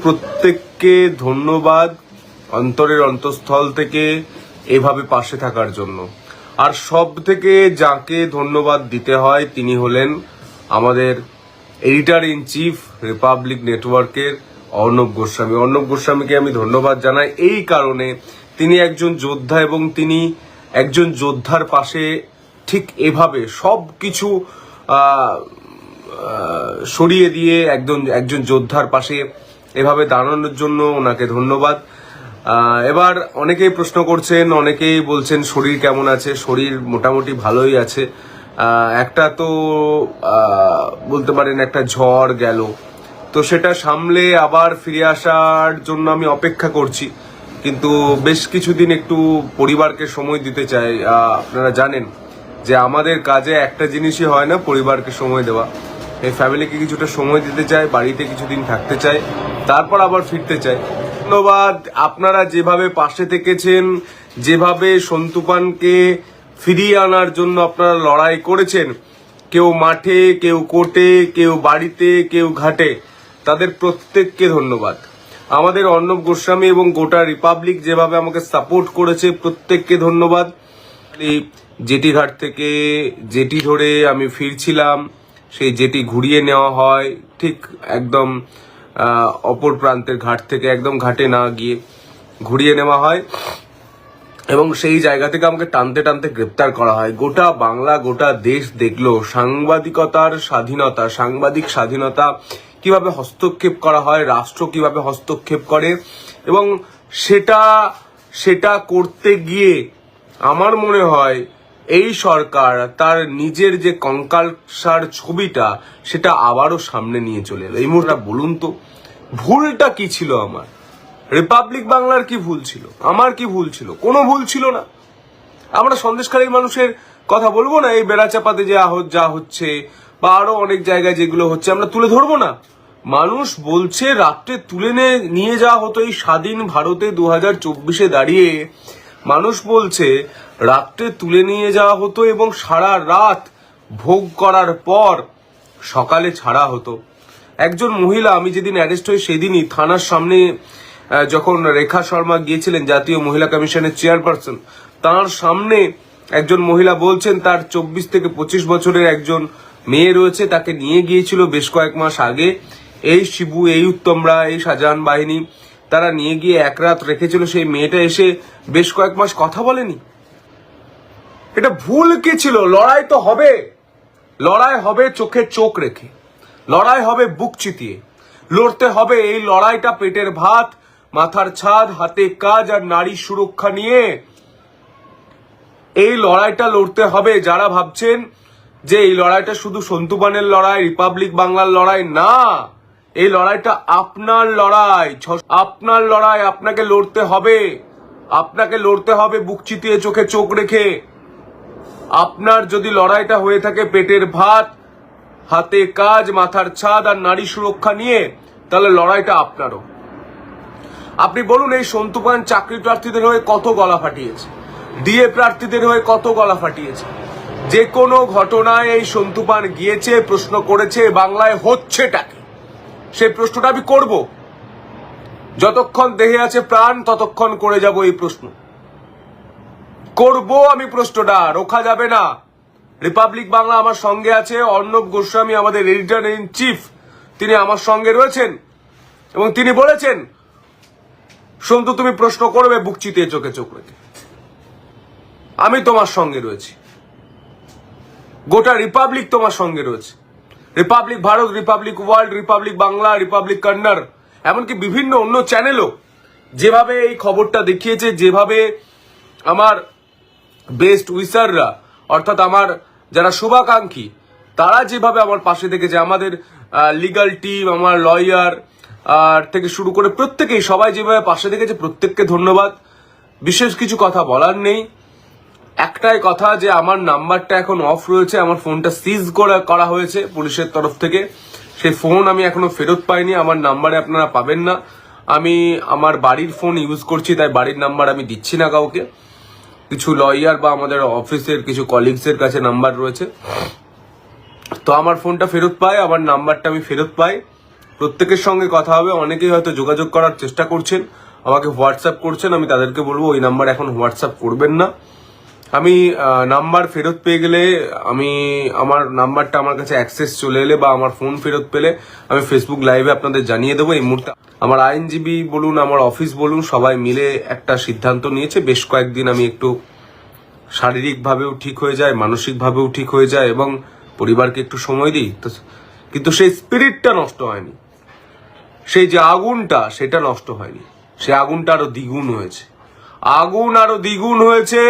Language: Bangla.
প্রত্যেককে ধন্যবাদ অন্তরের অন্তঃস্থল থেকে এভাবে পাশে থাকার জন্য। আর সব থেকে যাকে ধন্যবাদ দিতে হয় তিনি হলেন আমাদের এডিটার ইন চিফ রিপাবলিক নেটওয়ার্কের অর্ণব গোস্বামী। অর্ণব গোস্বামীকে আমি ধন্যবাদ জানাই এই কারণে তিনি একজন যোদ্ধা এবং তিনি একজন যোদ্ধার পাশে ঠিক এভাবে সব কিছু সরিয়ে দিয়ে একজন একজন যোদ্ধার পাশে এভাবে দাঁড়ানোর জন্য ওনাকে ধন্যবাদ। এবার অনেকেই প্রশ্ন করছেন, অনেকেই বলছেন, শরীর কেমন আছে? শরীর মোটামুটি ভালোই আছে। একটা তো বলতে পারেন একটা ঝড় গেল। তো সেটা সামলে আবার ফিরে আসার জন্য আমি অপেক্ষা করছি। কিন্তু বেশ কিছুদিন একটু পরিবারকে সময় দিতে চাই। আপনারা জানেন যে আমাদের কাজে একটা জিনিসই হয় না পরিবারকে সময় দেওয়া। এই ফ্যামিলিকে কিছুটা সময় দিতে চাই, বাড়িতে কিছুদিন থাকতে চাই। তারপর আবার ফিরতে চাই। ধন্যবাদ। আপনারা যেভাবে পাশে থেকেছেন, যেভাবে সন্তুপানকে ফিরিয়ে আনার জন্য আপনারা লড়াই করেছেন, কেউ মাঠে, কেউ কোর্টে, কেউ বাড়িতে, কেউ ঘাটে, তাদের প্রত্যেককে ধন্যবাদ। আমাদের অর্ণব গোস্বামী এবং গোটা রিপাবলিক যেভাবে আমাকে সাপোর্ট করেছে, প্রত্যেককে ধন্যবাদ। এই জেটি ঘাট থেকে জেটি ধরে আমি ফিরছিলাম, সেই জেটি ঘুরিয়ে নেওয়া হয়, ঠিক একদম অপর প্রান্তের ঘাট থেকে একদম ঘাটে না গিয়ে ঘুরিয়ে নেওয়া হয়। এবং সেই জায়গা থেকে আমাকে টানতে টানতে গ্রেপ্তার করা হয়। গোটা বাংলা, গোটা দেশ দেখল সাংবাদিকতার স্বাধীনতা, সাংবাদিক স্বাধীনতা কীভাবে হস্তক্ষেপ করা হয়, রাষ্ট্র কীভাবে হস্তক্ষেপ করে। এবং সেটা সেটা করতে গিয়ে আমার মনে হয় এই সরকার তার নিজের যে কঙ্কালসার ছবিটা, সেটা আবারও সামনে নিয়ে চলে এলো। এই মুহূর্তে বলুন তো, ভুলটা কি ছিল আমার? রিপাবলিক বাংলার কি ভুল ছিল? আমার কি ভুল ছিল? কোনো ভুল ছিল না। আমরা সন্দেশকারী মানুষের কথা বলব না, এই বেড়াচাপাতে যে যা হচ্ছে, বা আরও অনেক জায়গায় যেগুলো হচ্ছে, আমরা তুলে ধরবো না। মানুষ বলছে, রাত্রে তুলে নিয়ে যাওয়া হতো এই স্বাধীন ভারতে দু হাজার চব্বিশে দাঁড়িয়ে। মানুষ বলছে রাত্রে তুলে নিয়ে যাওয়া হতো এবং সারা রাত ভোগ করার পর সকালে ছাড়া হতো। একজন মহিলা, আমি যেদিন অ্যারেস্ট হই সেদিনই থানার সামনে যখন রেখা শর্মা গিয়েছিলেন, জাতীয় মহিলা কমিশনের চেয়ারপারসন, তার সামনে একজন মহিলা বলছেন, তার চব্বিশ থেকে পঁচিশ বছরের একজন মেয়ে রয়েছে, তাকে নিয়ে গিয়েছিল বেশ কয়েক মাস আগে। এই শিবু, এই উত্তমরা এই শাহজাহান বাহিনী, তারা নিয়ে গিয়ে এক রাত রেখেছিল। সেই মেয়েটা এসে বেশ কয়েক মাস কথা বলেনি। এটা ভুল কি ছিল? লড়াই তো হবে। লড়াই হবে চোখে চোখ রেখে। লড়াই হবে বুক চিতিয়ে। লড়তে হবে এই লড়াইটা পেটের ভাত, মাথার ছাদ, হাতে কাজ আর নারী সুরক্ষা নিয়ে। এই লড়াইটা লড়তে হবে যারা ভাবছেন যে এই লড়াইটা শুধু সন্তুবানের লড়াই, রিপাবলিক বাংলার লড়াই না। এই লড়াইটা আপনার লড়াই। আপনার লড়াই আপনাকে লড়তে হবে। আপনাকে লড়তে হবে বুক চিতিয়ে, চোখে চোখ রেখে। আপনার যদি লড়াইটা হয়ে থাকে পেটের ভাত, হাতে কাজ, মাথার ছাদ আর নারী সুরক্ষা নিয়ে, তাহলে লড়াইটা আপনারও। আপনি বলুন, এই সন্তুপান চাকরি প্রার্থীদের হয়ে কত গলা ফাটিয়েছে? ডিএ প্রার্থীদের হয়ে কত গলা ফাটিয়েছে? যে কোনো ঘটনায় এই সন্তুপান গিয়েছে, প্রশ্ন করেছে, বাংলায় হচ্ছেটা কি? সেই প্রশ্নটা আমি করব। যতক্ষণ দেহে আছে প্রাণ, ততক্ষণ করে যাব এই প্রশ্ন। করব আমি প্রশ্নটা, রোখা যাবে না। রিপাবলিক বাংলা আমার সঙ্গে আছে, অর্ণব গোস্বামী আমাদের এডিটর ইন চিফ। তিনি আমার সঙ্গে রয়েছেন এবং তিনি বলেছেন, সন্তু, তুমি প্রশ্ন করবে, বুক চিতিয়ে চোখে চোখ রেখে। আমি তোমার সঙ্গে রয়েছি। গোটা রিপাবলিক তোমার সঙ্গে রয়েছে। Republic Bharat, Republic World, Republic Bangla, Republic Kannada, এমনকি বিভিন্ন অন্য চ্যানেলও যেভাবে এই খবরটা দেখিয়েছে, যেভাবে আমার বেস্ট উইসাররা, অর্থাৎ আমার যারা শুভাকাঙ্ক্ষী, তারা যেভাবে আমার পাশে থেকেছে আমাদের লিগাল টিম আমার লয়ার আর থেকে শুরু করে প্রত্যেকেই, সবাই যেভাবে পাশে থেকেছে প্রত্যেককে ধন্যবাদ। বিশেষ কিছু কথা বলার নেই। একটাই কথা যে আমার নাম্বারটা এখন অফ রয়েছে, আমার ফোনটা সিজ করে করা হয়েছে পুলিশের তরফ থেকে। সেই ফোন আমি এখনও ফেরত পাইনি, আমার নাম্বারে আপনারা পাবেন না। আমি আমার বাড়ির ফোন ইউজ করছি, তাই বাড়ির নাম্বার আমি দিচ্ছি না কাউকে। কিছু লয়ার বা আমাদের অফিসের কিছু কলিগসের কাছে নাম্বার রয়েছে। তো আমার ফোনটা ফেরত পাই আমার নাম্বারটা আমি ফেরত পাই। প্রত্যেকের সঙ্গে কথা হবে, অনেকেই হয়তো যোগাযোগ করার চেষ্টা করছেন, আমাকে হোয়াটসঅ্যাপ করছেন, আমি তাদেরকে বলব, ওই নাম্বার এখন হোয়াটসঅ্যাপ করবেন না। আমি নাম্বার ফেরত পেয়ে গেলে আমি আমার নাম্বারটা আমার কাছে অ্যাক্সেস চলে এলে বা আমার ফোন ফেরত পেলে আমি ফেসবুক লাইভে আপনাদের জানিয়ে দেবো। এই মুহূর্তে আমার আইনজীবী বলুন, আমার অফিস বলুন, সবাই মিলে একটা সিদ্ধান্ত নিয়েছে। বেশ কয়েকদিন আমি একটু শারীরিকভাবেও ঠিক হয়ে যায় মানসিকভাবেও ঠিক হয়ে যায় এবং পরিবারকে একটু সময় দিই। তো কিন্তু সেই স্পিরিটটা নষ্ট হয়নি। সেই যে আগুনটা, সেটা নষ্ট হয়নি। সে আগুনটা আরও দ্বিগুণ হয়েছে। আগুন আরও দ্বিগুণ হয়েছে।